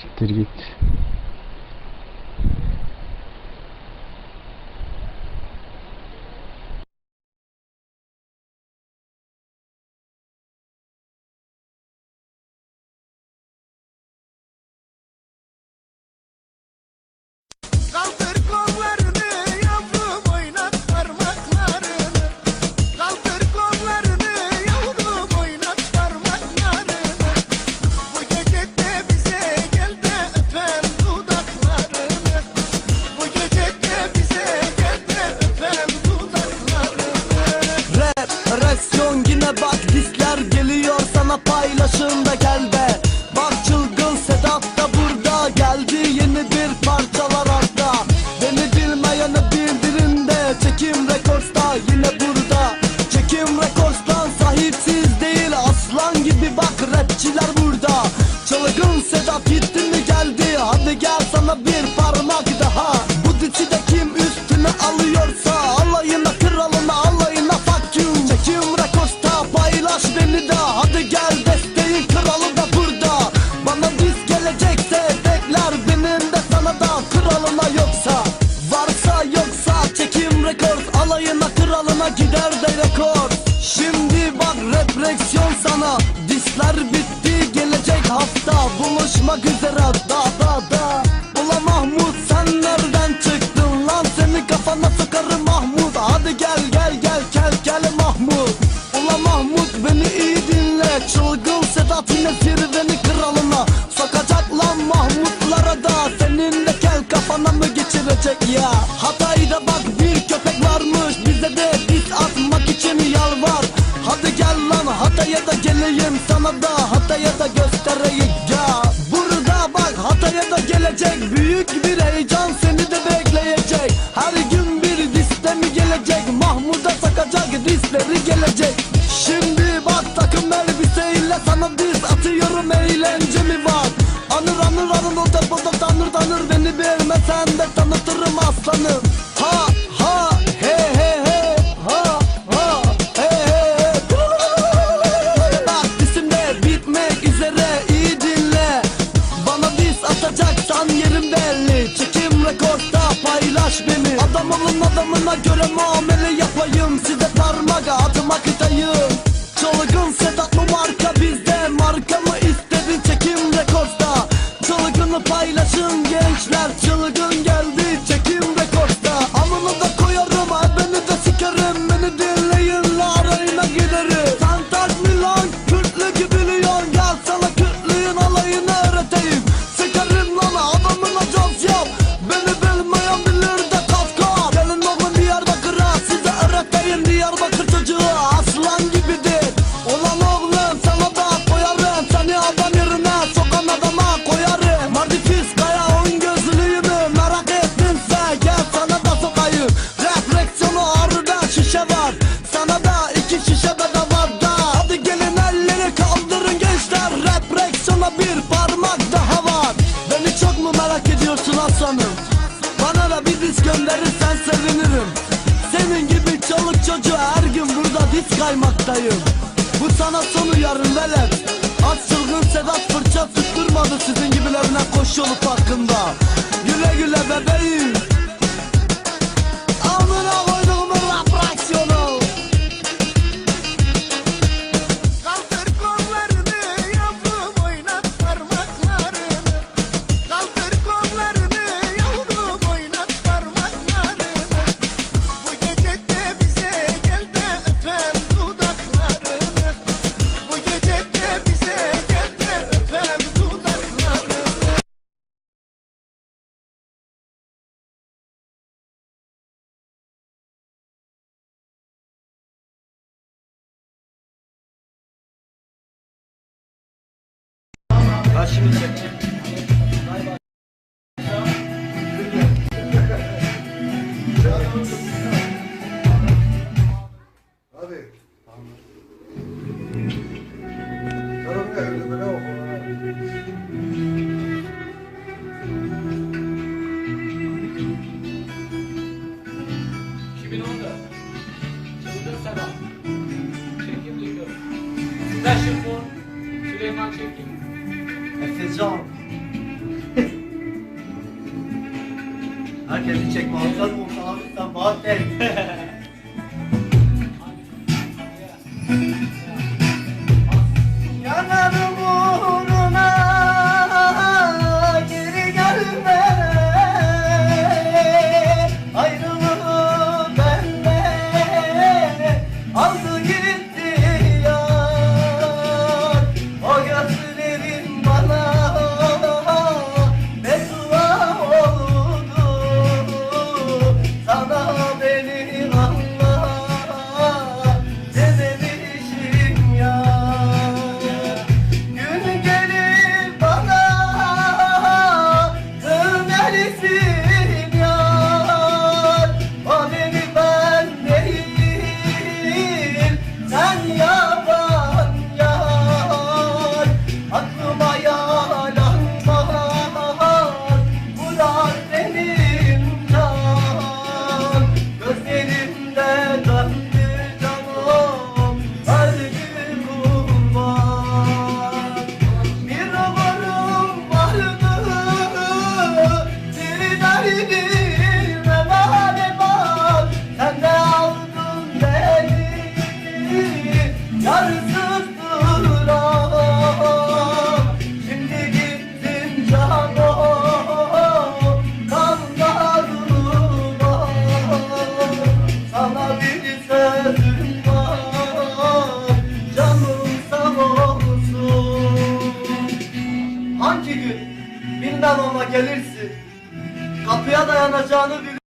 Siktir git. Rap, reaksiyon yine bak disler geliyor sana paylaşın Buluşmak üzere da da da Ula Mahmut sen nereden çıktın lan? Seni kafana sokarım Mahmut. Hadi gel gel gel gel gel Mahmut. Ula Mahmut beni iyi dinle. Çılgın Sedat yine zirveni kralına Sokacak lan Mahmutlara da. Seninle kel kafana mı geçirecek ya? Hatay'da bak bir köpek varmış. Bize de dis atmak için yalvar. Hadi gel lan Hatay'a da geleyim Sana da. Hatay'a da Sakacak disleri gelecek. Şimdi bak takım elbiseyle sana diz atıyorum eğlence mi var? Anır anır anır o depoda tanır tanır Beni bilmesen de tanıtırım aslanım. Ha ha he he he Ha ha he he Bak disimde bitmek üzere iyi dinle. Bana diz atacaksan yerim belli. Çekim rekorda paylaş beni. Adam olun adamına göre muamele Paylaşın gençler Çılgın geldi çekim gönderirsen sevinirim. Senin gibi çoluk çocuğu her gün burada disk kaymaktayım. Bu sana son uyarın velet. Az çılgın Sedat fırça tutturmadı sizin gibilerine koş yolu parkında Güle güle bebeğim Likör. Taşın Süleyman Çekim canım. Herkesi çekme. Altan Muhtar abi sen bağır değil. Hangi gün